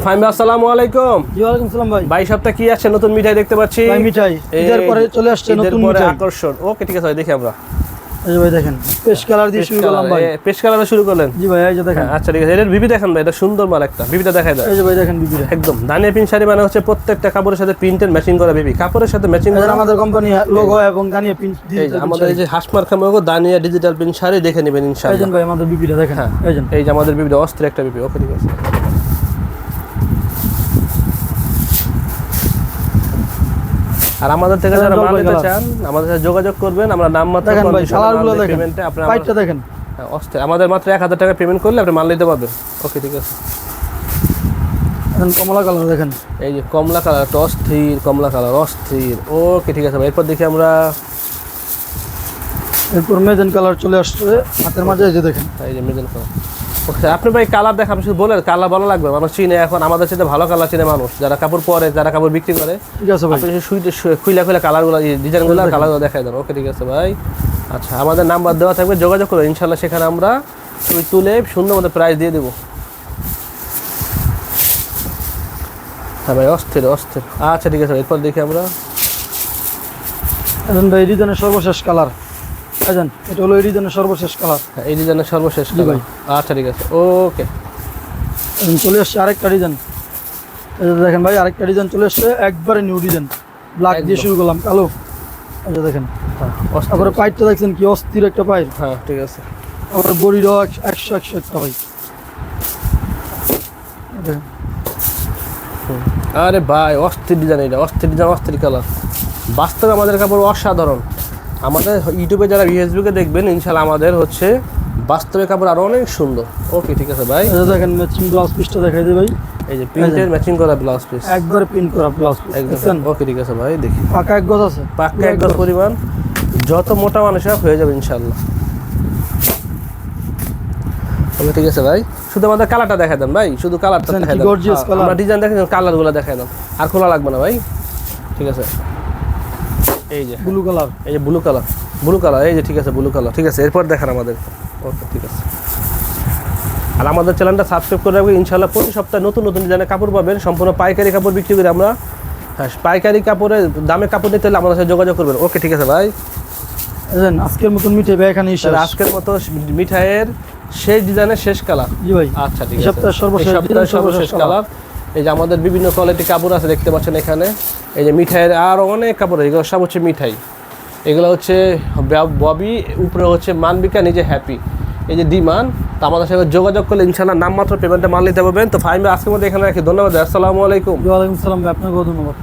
ফাইম আসসালামু আলাইকুম। ওয়ালাইকুম সালাম ভাই। ভাই সপ্তাহে কি আসছে নতুন মিঠাই দেখতে পাচ্ছি। ভাই মিঠাই। এই পরে চলে আসছে নতুন মিঠাই। আকর্ষণ। ওকে ঠিক আছে ভাই দেখি আমরা। এই ভাই দেখেন পেস্ট কালার দিয়ে শুরু করলাম ভাই। পেশ কালারে শুরু করলেন? জি ভাই এই যে দেখেন। আচ্ছা ঠিক আছে। এটার বিবি দেখেন ভাই এটা সুন্দর মাল একটা। বিবিটা দেখাই দেয় এই যে ভাই দেখেন বিবিরা একদম। দানিয়া পিন শাড়ি মানে হচ্ছে প্রত্যেকটা কাপড়ের সাথে ম্যাচিং করা কাপড়ের সাথে ম্যাচিং করা আমাদের কোম্পানি লোগো এবং গানিয়ে পিন এই যে আমাদের এই যে হাসমার খামোগো দানিয়া ডিজিটাল পিন শাড়ি দেখে নেবেন এই ইনশাআল্লাহ। ভাই আমাদের দেখেন। হ্যাঁ। এই যে। এই যে আমাদের বিবিটা অস্ত্রের একটা ওকে ঠিক আছে। আর আমাদের থেকে যারা জলপাই মাল নিতে চান আমাদের সাথে যোগাযোগ করবেন আমরা নাম মাত্র দেখেন ভাই condition গুলো দেখেন payment আপনি পাইটটা দেখেন। হ্যাঁ, অস্থির। আমাদের মাত্র এক হাজার টাকা পেমেন্ট করলে আপনি মাল নিতে পারবেন। ওকে ঠিক আছে। এখন কমলা কালার দেখেন। এই যে কমলা কালার অস্থির কমলা কালার অস্থির। ওকে ঠিক আছে ভাই এরপর দেখি আমরা এরপর মেজেন কালার চলে আসছে হাতের মাঝে এই যে দেখেন। এই যে মিডল কালার আপনি ভাই কালার দেখা আপনি শুধু বলেন কালার ভালো লাগবে? মানুষ চিনে এখন আমাদের সাথে ভালো কালার চিনে মানুষ। যারা কাপড় পরে যারা কাপড় বিক্রি করে ঠিক আছে ভাই। শুইতে খুইলা খুইলা কালারগুলো ডিজাইনগুলো কালারগুলো দেখাই দেন। ওকে ঠিক আছে ভাই। আচ্ছা আমাদের নাম্বার দেওয়া থাকবে যোগাযোগ করুন। ইনশাল্লাহ সেখানে আমরা ছবি তুলে সুন্দর মতো প্রাইস দিয়ে দেবো। হ্যাঁ ভাই অস্থির অস্থির। আচ্ছা ঠিক আছে এরপর দেখি আমরা। এখন ভাই রিজনের সর্বশেষ কালার। এই এটা হলো এই রিজনের সর্বশেষ কালার হ্যাঁ, এই ডিজাইনের সর্বশেষ ভাই। আচ্ছা ঠিক আছে। ওকে চলে আসছে আরেকটা ডিজাইন। দেখেন ভাই আরেকটা ডিজাইন চলে আসছে একবারে নিউ ডিজাইন। ব্ল্যাক দিয়ে শুরু করলাম কালো। যে দেখেন। তারপরে পাইপটা দেখছেন কি অস্থির একটা পাইপ। হ্যাঁ ঠিক আছে। বড়িরও এক- একশো একশো একটা ভাই দেখেন, আরে ভাই অস্থির ডিজাইন এটা অস্থির ডিজাইন অস্থির কালার বাস্তবে আমাদের কাপড় অসাধারণ। আমাদের ইউটিউবে যারা ফেসবুকে দেখবেন ইনশাল্লাহ আমাদের হচ্ছে বাস্তবে কাপড় আরও অনেক সুন্দর। ওকে ঠিক আছে ভাই। দেখেন ম্যাচিং ব্লাউজ পিসটা দেখাই দিই ভাই। এই যে প্রিন্টের ম্যাচিং করা ব্লাউজ পিস একবারে প্রিন্ট করা ব্লাউজ পিস একদম। ওকে ঠিক আছে ভাই দেখি। পাকা এক গজ আছে। পাক্কা একদম পরিমাণ। যত মোটা মানুষ হয়ে যাবে ইনশাল্লাহ ওকে ঠিক আছে ভাই। শুধু আমাদের কালারটা দেখা দেন ভাই। শুধু কালারটা দেখছেন দেখা কি দেন। হ্যাঁ? আমরা ডিজাইন দেখেন কালারগুলো দেখাই দেন। আর খোলা লাগবে না ভাই। ঠিক আছে। এই যে। ব্লু কালার এই যে ব্লু কালার ব্লু কালার এই যে ঠিক আছে ব্লু কালার ঠিক আছে এরপর দেখান আমাদের। ওকে ঠিক আছে। আর আমাদের চ্যানেলটা সাবস্ক্রাইব করে রাখবেন ইনশাল্লাহ প্রতি সপ্তাহে নতুন নতুন ডিজাইনের কাপড় পাবেন। সম্পূর্ণ পাইকারি কাপড় বিক্রি করি আমরা হ্যাঁ পাইকারি কাপড়ে দামে কাপড় নিতে হলে আমাদের সাথে যোগাযোগ করবেন। ওকে ঠিক আছে ভাই। আজকের মতন মিঠে ভাই এখানে আজকের মতো মিঠাইয়ের শেষ ডিজাইনের শেষ কালার জি ভাই। আচ্ছা ঠিক আছে। সপ্তাহের সর্বশেষ সর্বশেষ কালার এই যে আমাদের বিভিন্ন কোয়ালিটি কাপড় আছে, দেখতে পাচ্ছেন এখানে। এই যে মিঠাইয়ের আর অনেক কাপড় এগুলো সব হচ্ছে মিঠাই। এগুলো হচ্ছে ববি, উপরে হচ্ছে মানবিকা, নিজে হ্যাপি এই যে ডিমান তো আমাদের সঙ্গে যোগাযোগ করলে ইনশাল্লাহ নামমাত্র পেমেন্টটা মাল নিতে পারবেন। তো ফাইন আজকের মধ্যে এখানে রাখি। ধন্যবাদ আসসালামু আলাইকুম। ওয়ালাইকুম সালাম আপনাকেও আপনাকে ধন্যবাদ।